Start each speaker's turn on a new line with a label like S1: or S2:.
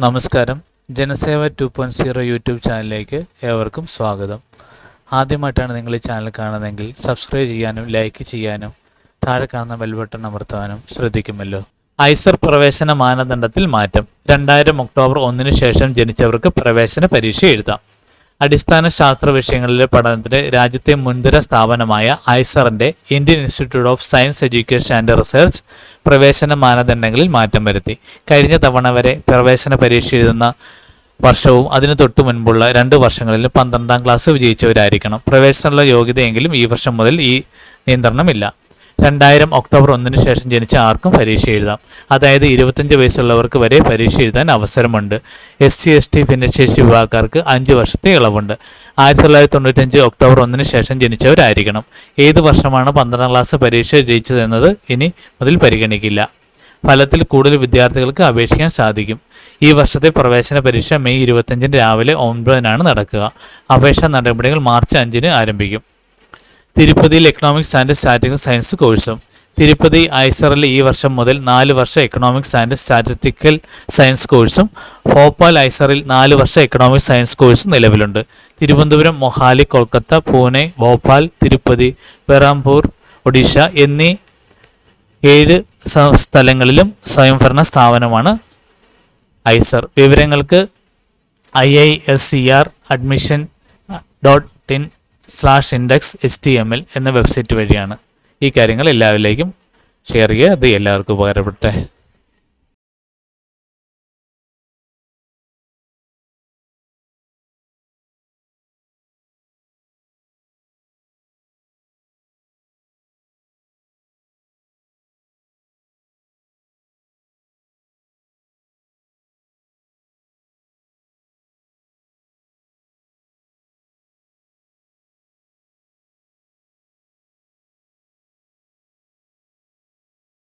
S1: നമസ്കാരം. Janaseva two point zero YouTube ചാനലിലേക്ക് ഏവർക്കും സ്വാഗതം. ആദ്യമായിട്ടാണ് നിങ്ങൾ ഈ ചാനൽ കാണുന്നതെങ്കിൽ സബ്സ്ക്രൈബ് ചെയ്യാനും ലൈക്ക് ചെയ്യാനും താഴെ കാണുന്ന ബെൽ ബട്ടൺ അമർത്താനും ശ്രദ്ധിക്കുമല്ലോ. ഐസർ പ്രവേശന മാനദണ്ഡത്തിൽ മാറ്റം. രണ്ടായിരം ഒക്ടോബർ ഒന്നിന് ശേഷം ജനിച്ചവർക്ക് പ്രവേശന പരീക്ഷ എഴുതാം. അടിസ്ഥാന ശാസ്ത്ര വിഷയങ്ങളിലെ പഠനത്തിന് രാജ്യത്തെ മുൻനിര സ്ഥാപനമായ ഐസറിന്റെ Indian institute of science education and research പ്രവേശന മാനദണ്ഡങ്ങളിൽ മാറ്റം വരുത്തി. കഴിഞ്ഞ തവണ വരെ പ്രവേശന പരീക്ഷ എഴുതുന്ന വർഷവും അതിന് തൊട്ടു മുൻപുള്ള രണ്ട് വർഷങ്ങളിലും പന്ത്രണ്ടാം ക്ലാസ് വിജയിച്ചവരായിരിക്കണം. പ്രവേശനമുള്ള യോഗ്യതയെങ്കിലും ഈ വർഷം മുതൽ ഈ നിയന്ത്രണമില്ല. രണ്ടായിരം ഒക്ടോബർ ഒന്നിന് ശേഷം ജനിച്ച ആർക്കും പരീക്ഷ എഴുതാം. അതായത് ഇരുപത്തഞ്ച് വയസ്സുള്ളവർക്ക് വരെ പരീക്ഷ എഴുതാൻ അവസരമുണ്ട്. എസ് സി എസ് ടി ഭിന്നശേഷി വിഭാഗക്കാർക്ക് അഞ്ച് വർഷത്തെ ഇളവുണ്ട്. ആയിരത്തി തൊള്ളായിരത്തി തൊണ്ണൂറ്റഞ്ച് ഒക്ടോബർ ഒന്നിന് ശേഷം ജനിച്ചവരായിരിക്കണം. ഏത് വർഷമാണ് പന്ത്രണ്ടാം ക്ലാസ് പരീക്ഷ ജയിച്ചതെന്നത് ഇനി മുതൽ പരിഗണിക്കില്ല. ഫലത്തിൽ കൂടുതൽ വിദ്യാർത്ഥികൾക്ക് അപേക്ഷിക്കാൻ സാധിക്കും. ഈ വർഷത്തെ പ്രവേശന പരീക്ഷ മെയ് ഇരുപത്തഞ്ചിന് രാവിലെ ഒൻപതിനാണ് നടക്കുക. അപേക്ഷാ നടപടികൾ മാർച്ച് അഞ്ചിന് ആരംഭിക്കും. തിരുപ്പതിയിൽ എക്കണോമിക്സ് ആൻഡ് സ്റ്റാറ്റിക് സയൻസ് കോഴ്സും തിരുപ്പതി ഐസറിൽ ഈ വർഷം മുതൽ നാല് വർഷ എക്കണോമിക്സ് ആൻഡ് സ്റ്റാറ്റിസ്റ്റിക്കൽ സയൻസ് കോഴ്സും ഭോപ്പാൽ ഐസറിൽ നാല് വർഷ എക്കണോമിക്സ് സയൻസ് കോഴ്സും നിലവിലുണ്ട്. തിരുവനന്തപുരം മൊഹാലി കൊൽക്കത്ത പൂനെ ഭോപ്പാൽ തിരുപ്പതി ബെറാംപൂർ ഒഡീഷ എന്നീ ഏഴ് സ്ഥലങ്ങളിലും സ്വയംഭരണ സ്ഥാപനമാണ് ഐസർ. വിവരങ്ങൾക്ക് I I S C R admission dot in slash index H T M L എന്ന വെബ്സൈറ്റ് വഴിയാണ് ഈ കാര്യങ്ങൾ എല്ലാവരിലേക്കും ഷെയർ ചെയ്യുക. അത് എല്ലാവർക്കും ഉപകാരപ്പെട്ടെ.